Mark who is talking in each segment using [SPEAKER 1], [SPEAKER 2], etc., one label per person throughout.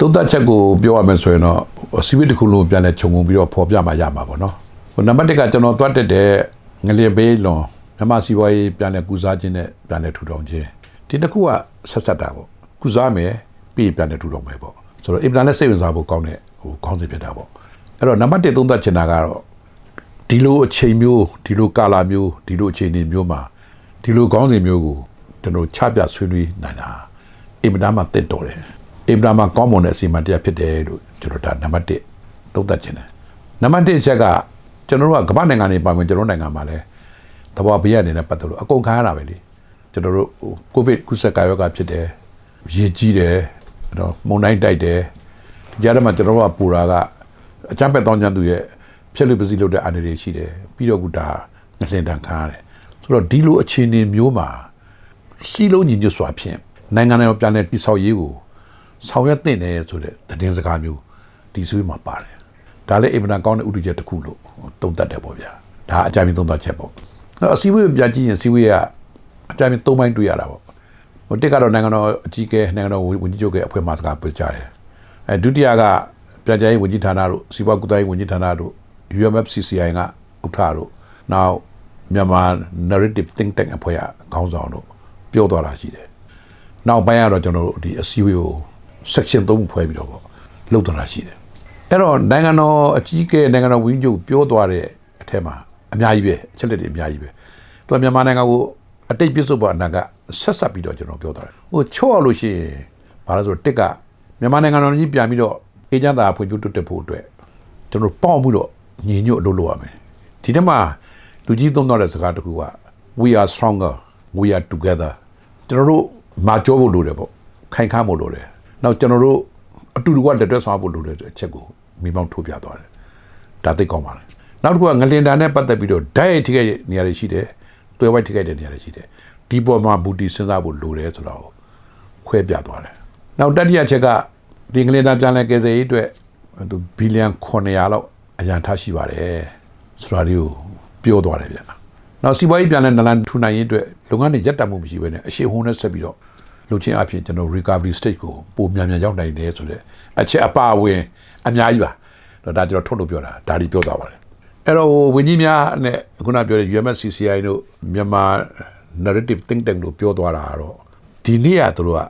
[SPEAKER 1] သုံးသက်ချက်ကိုပြောရမယ်ဆိုရင်တော့စီဝိတစ်ခုလုံးပြန်လဲခြုံငုံပြီးတော့ဖော်ပြမှရမှာပေါ့နော်ဟိုနံပါတ်1ကကျွန်တော်တွတ်တက်တဲ့ငလျင်ဘေးလွန်မြမစီပွားရေးပြန်လဲကုစားခြင်းနဲ့ပြန်လဲထူထောင်ခြင်းဒီတစ်ခုကဆက်ဆက်တာပေါ့ကုစားမယ်ပြီးရင်ပြန်လဲထူထောင်မယ်ပေါ့ဆိုတော့အင်ပလန်နဲ့စိတ်ဝင်စားဖို့ကောင်းတဲ့ဟိုခေါင်းစဉ်ဖြစ်တာပေါ့အဲ့တော့နံပါတ်1သုံးသက်ချင်တာကတော့ဒီလိုအချိန်မျိုးဒီလိုကာလာမျိုးဒီလိုအချိန်တွေမျိုးမှာဒီလိုခေါင်းစဉ်မျိုးကိုကျွန်တော်ချပြဆွေးနွေးနိုင်တာအင်ပလန်မှာတက်တော်တယ် အင်ပရာမှာကောင်းမွန်တဲ့အစီအမံတရားဖြစ်တယ်လို့ကျွန်တော်ဒါနံပါတ်1သုံးသပ်ခြင်းတယ်နံပါတ်1အချက်ကကျွန်တော်တို့ကကမ္ဘာနိုင်ငံတွေပါဝင်ကျွန်တော်နိုင်ငံမှာလည်းသဘောဘေးရနေတဲ့ပတ်သက်လို့အကုန်ခံရတာပဲလေကျွန်တော်တို့ကိုဗစ်ကုသကာယောဂဖြစ်တယ်ရေကြီးတယ်အဲ့တော့မုန်တိုင်းတိုက်တယ်ဒီကြားထဲမှာကျွန်တော်တို့ကပူတာကအချမ်းပက်တောင်းချမ်းသူရဲ့ဖြစ်လို့ပစည်းလို့တဲ့အနေတွေရှိတယ်ပြီးတော့ကဒါငလင်တန်ခံရတယ်ဆိုတော့ဒီလိုအခြေအနေမျိုးမှာစီလုံးညီညွတ်စွာဖြင့်နိုင်ငံတော်ပြန်လည်တည်ဆောက်ရေးကို ဆောင်ရွက်တင်တယ်ဆိုတဲ့သတင်းစကားမျိုးဒီဆွေးမှာပါတယ်ဒါလည်းအင်မတန်ကောင်းတဲ့ဥဒုချက်တစ်ခုလို့တုံ့တက်တယ်ပေါ့ဗျာဒါအကြမ်းမြင်သုံးသပ်ချက်ပေါ့အဲ့အစည်းအဝေးပြကြည့်ရင်အစည်းအဝေးကအကြမ်းမြင်သုံးပိုင်းတွေ့ရတာပေါ့ဟိုတစ်ကတော့နိုင်ငံတော်အကြီးအကဲနိုင်ငံတော်ဝန်ကြီးချုပ်ရဲ့အဖွဲ့မှစကားပြောကြတယ်အဲဒုတိယကပြန်ကြားရေးဝန်ကြီးဌာနတို့စီးပွားကူးသန်းရေးဝန်ကြီးဌာနတို့ UMFCCI ကဥက္ကဋ္ဌတို့နောက်မြန်မာ narrative think tank အဖွဲ့ကခေါင်းဆောင်တို့ပြောသွားတာရှိတယ်နောက်ပိုင်းကတော့ကျွန်တော်တို့ဒီအစည်းအဝေးကို section 3ခုခွဲပြီးတော့ပေါ့လုပ်သွားတာရှိတယ်အဲ့တော့နိုင်ငံတော်အကြီးအကဲနိုင်ငံတော်ဝင်းချုပ်ပြောသွားတဲ့အထက်မှာအများကြီးပဲအချက်လက်တွေအများကြီးပဲသူကမြန်မာနိုင်ငံကိုအတိတ်ပြစ်စုံပါအနာကဆက်ဆက်ပြီးတော့ကျွန်တော်ပြောသွားတယ်ဟိုချော့ရလို့ရှိရင်ဘာလို့ဆိုတော့တစ်ကမြန်မာနိုင်ငံတော်ကြီးပြန်ပြီးတော့အေဂျင့်တာဖွံ့ဖြိုးတိုးတက်ဖို့အတွက်ကျွန်တော်ပေါက်မှုတော့ညီညွတ်အလုပ်လုပ်ရမယ်ဒီထဲမှာလူကြီးသုံးတော့တဲ့စကားတစ်ခုက we are stronger we are together ကျွန်တော်တို့မာကြောဖို့လိုတယ်ပေါ့ခိုင်ခါဖို့လိုတယ် နောက်ကျွန်တော်တို့အတူတူကလက်တွဲဆောင်ဖို့လိုတယ်ဆိုတဲ့အချက်ကိုမိမောင်းထုတ်ပြသွားတယ်ဒါသိကောင်းပါလေနောက်တစ်ခုကငလင်တာနဲ့ပတ်သက်ပြီးတော့ဓာတ်ရိုက်ထိခိုက်တဲ့နေရာတွေရှိတယ်တွဲဝိုက်ထိခိုက်တဲ့နေရာတွေရှိတယ်ဒီပေါ်မှာဘူတီစဉ်းစားဖို့လိုတယ်ဆိုတော့ခွဲပြသွားတယ်နောက်တတိယချက်ကဒီငလင်တာပြန်လဲကယ်ဆယ်ရေးအတွက်သူဘီလီယံ900လောက်အရန်ထားရှိပါတယ်ဆိုတာလေးကိုပြောသွားတယ်ဗျာနောက်စီးပွားရေးပြန်လဲနလန်ထူနိုင်ရေးအတွက်လုပ်ငန်းတွေရပ်တန့်မှုမရှိဘဲနဲ့အရှိဟုန်နဲ့ဆက်ပြီးတော့ လုပ်ချင်းအဖြစ်ကျွန်တော် recovery stage ကိုပုံမြန်မြန်ရောက်နိုင်တယ်ဆိုတဲ့အချက်အပါအဝင်အများကြီးပါတော့ဒါကျွန်တော်ထုတ်လို့ပြောတာဒါဒီပြောသွားပါတယ်အဲ့တော့ဝင်းကြီးများနဲ့ခုနပြောတဲ့ UMSCCI တို့မြန်မာ narrative think tank တို့ပြောသွားတာကတော့ဒီနေ့ကသူတို့က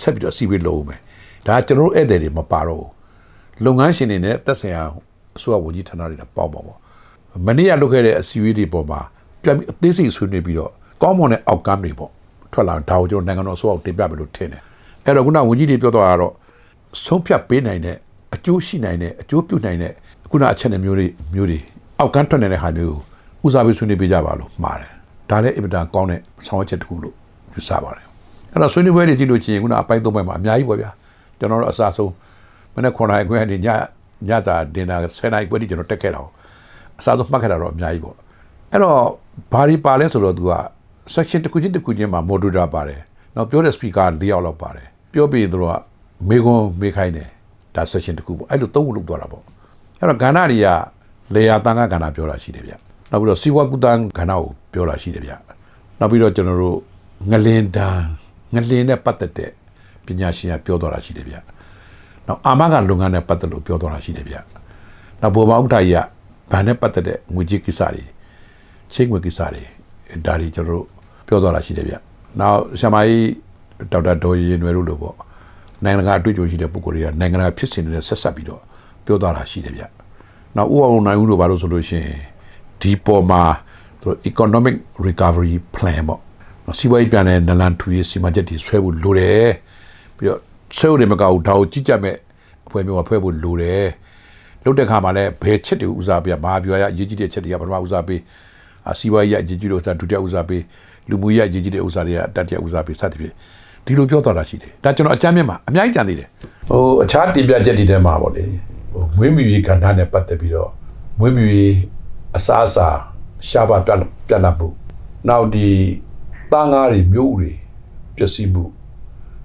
[SPEAKER 1] ဆက်ပြီးတော့စီးပွားရေးလုပ်ဦးမယ်ဒါကကျွန်တော်တို့ဧည့်သည်တွေမပါတော့ဘူးလုပ်ငန်းရှင်တွေနဲ့သက်ဆိုင်ရာအစိုးရဝန်ကြီးဌာနတွေနဲ့ပေါင်းပါပေါ့မနေ့ကလုပ်ခဲ့တဲ့အစည်းအဝေးတွေပေါ်မှာပြန်ပြီးအသေးစိတ်ဆွေးနွေးပြီးတော့ကောင်းမွန်တဲ့အောက်ကမ်းတွေပေါ့ ထွက်လာဒါကိုကျွန်တော်နိုင်ငံတော်အစိုးရကိုတင်ပြမယ်လို့ထင်တယ်အဲ့တော့ခုနဝန်ကြီးတွေပြောသွားတာကတော့ဆုံးဖြတ်ပေးနိုင်တဲ့အကျိုးရှိနိုင်တဲ့အကျိုးပြုနိုင်တဲ့ခုနအချက်တွေမျိုးတွေမျိုးတွေအောက်ကမ်းထွက်နေတဲ့ဟာမျိုးကိုဦးစားပေးဆွေးနွေးပေးကြပါလို့မှားတယ်ဒါလည်းအင်မတန်ကောင်းတဲ့ဆောင်ရွက်ချက်တစ်ခုလို့ယူဆပါတယ်အဲ့တော့ဆွေးနွေးပွဲတွေကြည့်လို့ချင်းခုနအပိုင်းသုံးပိုင်းမှာအများကြီးပေါ့ဗျာကျွန်တော်တို့အစားဆုံးမနေ့9နိုင်ခွဲကနေညညစာဒင်နာ10နိုင်ခွဲတိကျွန်တော်တက်ခဲ့တာပေါ့အစားဆုံးမှတ်ခဲ့တာတော့အများကြီးပေါ့အဲ့တော့ဘာတွေပါလဲဆိုတော့သူက section တစ်ခုချင်းတစ်ခုချင်းမှာ moderator ပါတယ်နောက်ပြောတဲ့ speaker ၄ယောက်လောက်ပါတယ်ပြောပြီးသူတို့ကမေခွန်းမေးခိုင်းတယ်ဒါ section တစ်ခုပေါ့အဲ့လိုသုံးခုလုပ်သွားတာပေါ့အဲ့တော့ကဏ္ဍတွေကလေယာတန်ခါကဏ္ဍပြောတာရှိတယ်ဗျနောက်ပြီးတော့စီဝါကုတန်ကဏ္ဍကိုပြောတာရှိတယ်ဗျနောက်ပြီးတော့ကျွန်တော်တို့ငလင်တန်ငလင်နဲ့ပတ်သက်တဲ့ပညာရှင်ကပြောသွားတာရှိတယ်ဗျနောက်အာမကလုပ်ငန်းနဲ့ပတ်သက်လို့ပြောသွားတာရှိတယ်ဗျနောက်ဘောမဥက္ကဋ္ဌကြီးကဗန်နဲ့ပတ်သက်တဲ့ငွေကြေးကိစ္စတွေချင်းငွေကိစ္စတွေဒါတွေကျွန်တော်တို့ ပြောသွားတာရှိတယ်ဗျ။နောက်ဆရာမကြီးဒေါက်တာဒေါ်ရင်ရွယ်တို့လို့ပေါ့နိုင်ငံတကာအတွေ့အကြုံရှိတဲ့ပုဂ္ဂိုလ်တွေကနိုင်ငံတကာဖြစ်စဉ်တွေနဲ့ဆက်ဆက်ပြီးတော့ပြောသွားတာရှိတယ်ဗျ။နောက်ဥအောင်နိုင်ဦးတို့ဘာလို့ဆိုလို့ရှိရင်ဒီပေါ်မှာသူတို့ economic recovery plan ပေါ့။နော်စီးပွားရေးပြန်တဲ့နလန်ထူရေးစီမံချက်တွေဆွဲဖို့လိုတယ်။ပြီးတော့ဆွဲဖို့တယ်မကဘူးဒါကိုကြည့်ကြမဲ့အဖွဲ့မျိုးမှာဖွဲ့ဖို့လိုတယ်။လုတ်တဲ့ခါမှာလည်းဘယ်ချက်တွေဦးစားပေးဘာပြောရအရေးကြီးတဲ့ချက်တွေကပထမဦးစားပေး အစီးပွားရေးအရေးကြီးတဲ့ဥစားဒုတိယဦးစားပေးလူမှုရေးအရေးကြီးတဲ့ဥစားတွေကတတိယဦးစားပေးစသဖြင့်ဒီလိုပြောသွားတာရှိတယ်ဒါကျွန်တော်အကြမ်းမြင့်မှာအများကြီးကြံသေးတယ်ဟိုအခြားတင်ပြချက်တွေထဲမှာပေါ့လေဟိုမွေးမြူရေးကဏ္ဍနဲ့ပတ်သက်ပြီးတော့မွေးမြူရေးအစားအစာရှားပါပြတ်ပြတ်လာမှုနောက်ဒီသားငါးတွေမျိုးဥတွေပျက်စီးမှု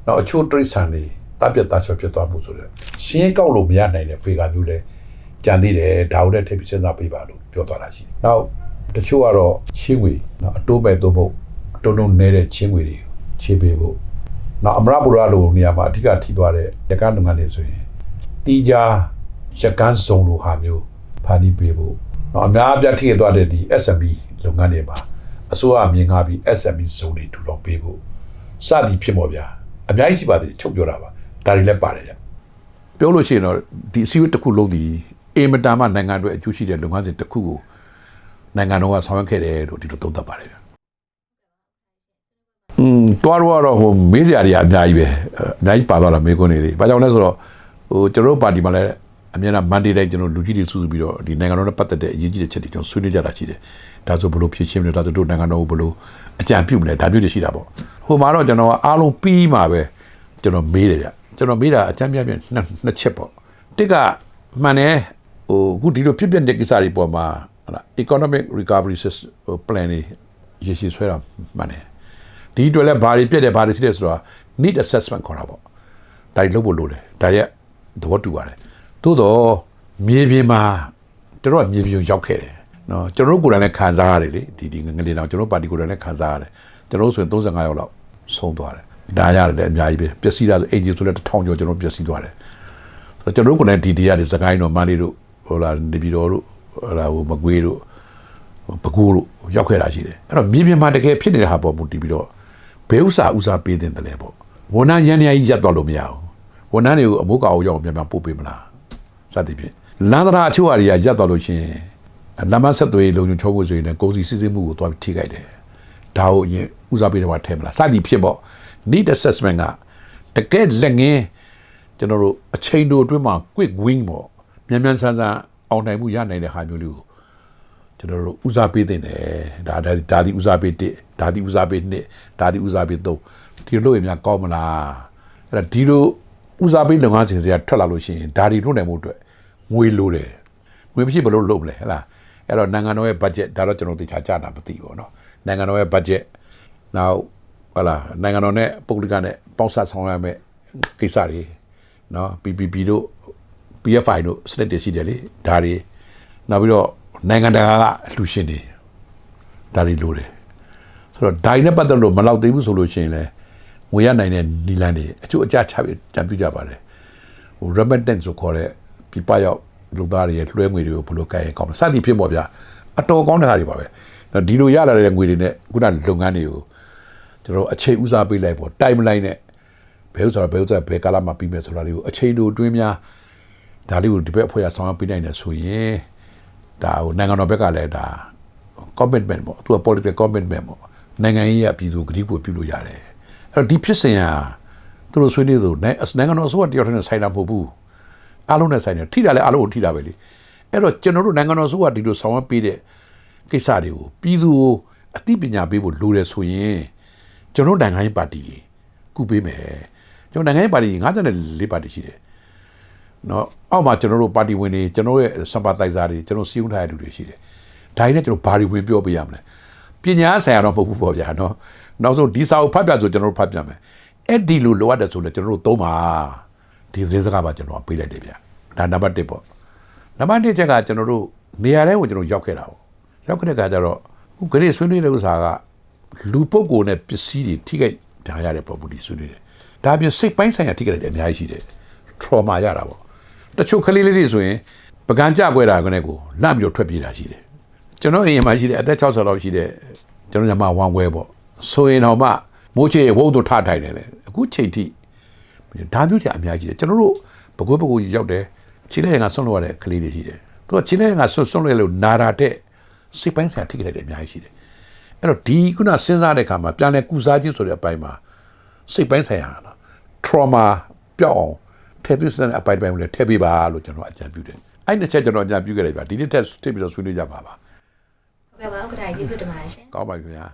[SPEAKER 1] နောက်အချို့တိရစ္ဆာန်တွေတပ်ပြတ်သားချောဖြစ်သွားမှုဆိုတော့ရှင်းကောက်လို့မရနိုင်တဲ့ဖေကမျိုးလဲကြံသေးတယ်ဒါကိုလည်းထည့်ပြီးစဉ်းစားပေးပါလို့ပြောသွားတာရှိတယ်။နောက် တချို့ကတော့ချင်းငွေနော်အတိုးမဲ့သို့မဟုတ်အတုံးတုံးနေတဲ့ချင်းငွေတွေချင်းပေးဖို့နောက်အမရပူရလိုနေရာမှာအဓိကထိသွားတဲ့ရကန်းလုပ်ငန်းတွေဆိုရင်တီးကြရကန်းစုံလိုဟာမျိုးဖန်တီးပေးဖို့နောက်အများအပြားထိခဲ့သွားတဲ့ဒီ SMB လုပ်ငန်းတွေမှာအစိုးရအမြင်ကားပြီး SMB စုံတွေထူထောင်ပေးဖို့စသည်ဖြစ်မော်ဗျာအများကြီးရှိပါသေးတယ်ချုပ်ပြောတာပါဒါတွေလည်းပါတယ်ဗျပြောလို့ရှိရင်တော့ဒီအစည်းအဝေးတစ်ခုလုံးဒီအင်မတန်မှနိုင်ငံအတွက်အကျိုးရှိတဲ့လုပ်ငန်းစဉ်တစ်ခုကို နိုင်ငံတော်ကဆောင်ရွက်ခဲ့တယ်လို့ဒီလိုသုံးသပ်ပါတယ်ဗျอืมတွားတော့တော့ဟိုမေးစရာတွေကအများကြီးပဲအဲအများကြီးပါသွားတာမေးခွန်းတွေလေဘာကြောင့်လဲဆိုတော့ဟိုကျွန်တော်တို့ပါတီမှာလည်းအများအားမန်ဒေးတိုင်းကျွန်တော်လူကြီးတွေစုစုပြီးတော့ဒီနိုင်ငံတော်နဲ့ပတ်သက်တဲ့အရေးကြီးတဲ့ချက်တွေကျွန်တော်ဆွေးနွေးကြတာရှိတယ်ဒါဆိုဘယ်လိုဖြည့်ရှင်းမလဲဒါဆိုတို့နိုင်ငံတော်ကိုဘယ်လိုအကြံပြုမလဲဒါမျိုးတွေရှိတာပေါ့ဟိုမှာတော့ကျွန်တော်ကအားလုံးပြီးမှပဲကျွန်တော်မေးတယ်ဗျကျွန်တော်မေးတာအကြံပြပြနှစ်နှစ်ချက်ပေါ့တစ်ကမှန်တယ်ဟိုအခုဒီလိုဖြစ်ပြတဲ့ကိစ္စတွေပေါ်မှာ ဟလာ economic recovery system ဟို plan တွေရရှိဆွဲတာမှန်တယ်ဒီအတွက်လည်းဘာတွေပြက်တယ်ဘာတွေရှိတယ်ဆိုတော့ need assessment ခေါ်တာပေါ့ဒါတွေလုပ်ဖို့လိုတယ်ဒါရဲ့သဘောတူပါတယ်သို့တော့မြေပြင်မှာကျွန်တော်ကမြေပြင်ကိုရောက်ခဲ့တယ်နော်ကျွန်တော်တို့ကိုယ်တိုင်လည်းခံစားရတယ်လေဒီဒီငငလေးတော့ကျွန်တော်တို့ပါတီကိုယ်တိုင်လည်းခံစားရတယ်ကျွန်တော်တို့ဆိုရင်35ရောက်လောက်ဆုံးသွားတယ်ဒါရတယ်လည်းအများကြီးပဲပျက်စီးတာဆိုအင်ဂျင်ဆိုလည်းတစ်ထောင်ကျော်ကျွန်တော်တို့ပျက်စီးသွားတယ်ဆိုတော့ကျွန်တော်တို့ကိုယ်တိုင်ဒီဒီရတယ်စကိုင်းတို့မန္တလေးတို့ဟိုလာနေပြည်တော်တို့ဟို လာဟိုမကွေးတို့ပကူလို့ရောက်ခဲ့တာရှိတယ်အဲ့တော့မြေပြင်မှာတကယ်ဖြစ်နေတဲ့ဟာပေါ်မူတည်ပြီးတော့ဘယ်ဥစ္စာဥစားပေးတဲ့တယ်လဲပေါ့ဝန်ထမ်းရန်ရကြီးရပ်သွားလို့မရဘူးဝန်ထမ်းတွေကိုအမိုးကောင်အောင်ရောက်အောင်မြန်မြန်ပို့ပေးမလားစသည်ဖြင့်လမ်းသရာအချို့ဟာတွေကရပ်သွားလို့ရှိရင်လမ်းမဆက်သွေးလုံခြုံချောဖို့ဆိုရင်လည်းကိုယ်စီစစ်စစ်မှုကိုသွားပြီးထိခိုက်တယ်ဒါကိုအရင်ဥစားပေးတယ်မှာထဲမလားစသည်ဖြင့်ပေါ့ need assessment ကတကယ်လက်ငင်းကျွန်တော်တို့အချိန်တိုအတွင်းမှာ quick win ပေါ့မြန်မြန်ဆန်ဆန် အောင်နိုင်မှုရနိုင်တဲ့ဟာမျိုးလေးကို ကျွန်တော်တို့ဦးစားပေးတင်တယ်ဒါဒါဒါဒီဦးစားပေး1ဒါဒီဦးစားပေး2ဒါဒီဦးစားပေး3ဒီလိုလို့ရများကောင်းမလားအဲ့ဒါဒီလိုဦးစားပေးလုပ်ငန်းစဉ်တွေကထွက်လာလို့ရှိရင်ဒါဒီလုပ်နိုင်မှုအတွက်ငွေလိုတယ်ငွေမရှိဘယ်လိုလုပ်မလဲဟဲ့လားအဲ့တော့နိုင်ငံတော်ရဲ့ budget ဒါတော့ကျွန်တော်သိချာကြတာမသိဘူးเนาะနိုင်ငံတော်ရဲ့ budget နောက်ဟလာနိုင်ငံတော်နဲ့ပုဂ္ဂလိကနဲ့ပေါင်းစပ်ဆောင်ရွက်မဲ့ကိစ္စတွေเนาะ PPP တို့ PFI တို့စနစ်တွေရှိတယ်လေဒါတွေနောက်ပြီးတော့နိုင်ငံတကာကအလှူရှင်တွေဒါတွေလိုတယ်ဆိုတော့ဒါတွေနဲ့ပတ်သက်လို့မလောက်သေးဘူးဆိုလို့ရှိရင်လည်းငွေရနိုင်တဲ့နီလန်တွေအချို့အကြချပြီးကြံပြကြပါတယ်ဟို remittance ဆိုခေါ်တဲ့ပြပရောက်လူသားတွေရဲ့လွှဲငွေတွေကိုဘယ်လိုကဲရင်ကောင်းလဲစသည်ဖြစ်ပေါ့ဗျာအတော်ကောင်းတဲ့ဟာတွေပါပဲဒါဒီလိုရလာတဲ့ငွေတွေနဲ့ခုနလုပ်ငန်းတွေကိုကျွန်တော်အချိန်ဦးစားပေးလိုက်ပေါ့ timeline နဲ့ဘယ်ဥစ္စာဘယ်ဥစ္စာဘယ်ကာလမှာပြီးမယ်ဆိုတာလေးကိုအချိန်တို့တွင်းများ ဒါလေးကိုဒီဘက်အဖွဲ့ကဆောင်ရွက်ပေးနိုင်တယ်ဆိုရင်ဒါဟိုနိုင်ငံတော်ဘက်ကလည်းဒါ commitment ပေါ့သူက political commitment ပေါ့နိုင်ငံရေးရပြည်သူကတိကိုပြုလို့ရတယ်အဲ့တော့ဒီဖြစ်စဉ်ဟာသူတို့ဆွေးနွေးသလိုနိုင်နိုင်ငံတော်အစိုးရတယောက်တည်းနဲ့ဆိုင်တာမဟုတ်ဘူးအားလုံးနဲ့ဆိုင်တယ်ထိတာလည်းအားလုံးကိုထိတာပဲလေအဲ့တော့ကျွန်တော်တို့နိုင်ငံတော်အစိုးရဒီလိုဆောင်ရွက်ပေးတဲ့ကိစ္စတွေကိုပြည်သူကိုအသိပညာပေးဖို့လိုတယ်ဆိုရင်ကျွန်တော်တို့နိုင်ငံရေးပါတီတွေကုပေးမယ်ကျွန်တော်နိုင်ငံရေးပါတီ54ပါတီရှိတယ် နော်အောက်မှာကျွန်တော်တို့ပါတီဝင်တွေကျွန်တော်ရဲ့ sympathizer တွေကျွန်တော်စီးုံထားတဲ့လူတွေရှိတယ်ဒါကြီးနဲ့ကျွန်တော်ဘာတွေဝင်ပြောပေးရမလဲပညာဆိုင်ရာတော့မဟုတ်ဘူးပေါ့ဗျာနော်နောက်ဆုံးဒီစာကိုဖတ်ပြဆိုကျွန်တော်တို့ဖတ်ပြမယ်အဲ့ဒီလိုလိုအပ်တယ်ဆိုလည်းကျွန်တော်တို့သုံးပါဒီသတင်းစကားပါကျွန်တော်ပေးလိုက်တယ်ဗျာဒါနံပါတ်1ပေါ့နံပါတ်2ချက်ကကျွန်တော်တို့နေရာတိုင်းကိုကျွန်တော်ရောက်ခဲ့တာပေါ့ရောက်ခဲ့တဲ့အခါကျတော့ခုဂရိဆွေးနွေးတဲ့ဥစ္စာကလူပုဂ္ဂိုလ်နဲ့ပစ္စည်းတွေထိခိုက်ဒါရတဲ့ပုံမူဒီဆွေးနွေးတယ်ဒါပြင်စိတ်ပိုင်းဆိုင်ရာထိခိုက်တယ်အများကြီးရှိတယ် trauma ရတာပေါ့ တချို့ကလေးလေးတွေဆိုရင်ပကံကြကွဲတာကနေကိုလန့်ပြီးတော့ထွက်ပြေးတာရှိတယ်ကျွန်တော်အိမ်မှာရှိတဲ့အသက်60လောက်ရှိတဲ့ကျွန်တော်ညမဝမ်းဝဲပေါ့ဆိုရင်တော့မှမိုးချေဝုတ်တို့ထထိုင်တယ်လေအခုချိန်ထိဒါမျိုးတွေအများကြီးတယ်ကျွန်တော်တို့ဘကွဲဘကွကြီးရောက်တယ်ခြေလက်ရံကဆွန့်လို့ရတဲ့ကလေးတွေရှိတယ်သူကခြေလက်ရံကဆွန့်ဆွန့်လို့လို့နာတာတဲ့စိတ်ပိုင်းဆိုင်ရာထိခိုက်တဲ့အများကြီးရှိတယ်အဲ့တော့ဒီခုနစဉ်းစားတဲ့အခါမှာပြန်လဲကုစားခြင်းဆိုတဲ့အပိုင်းမှာစိတ်ပိုင်းဆိုင်ရာနော် trauma ပြောက်အောင် ထည့်သွင်းစတဲ့အပိုင်းပိုင်းကိုလည်းထည့်ပေးပါလို့ကျွန်တော်အကြံပြုတယ်အဲ့တစ်ချက်ကျွန်တော်အကြံပြုခဲ့တယ်ဗျာဒီနေ့ထက်ထည့်ပြီးတော့ဆွေးနွေးကြပါပါ
[SPEAKER 2] ဟုတ်ကဲ့ပါဥက္ကဋ္ဌကျေးဇူးတင်ပါတယ်ရှင်
[SPEAKER 1] ကောင်းပါပြီခင်ဗျာ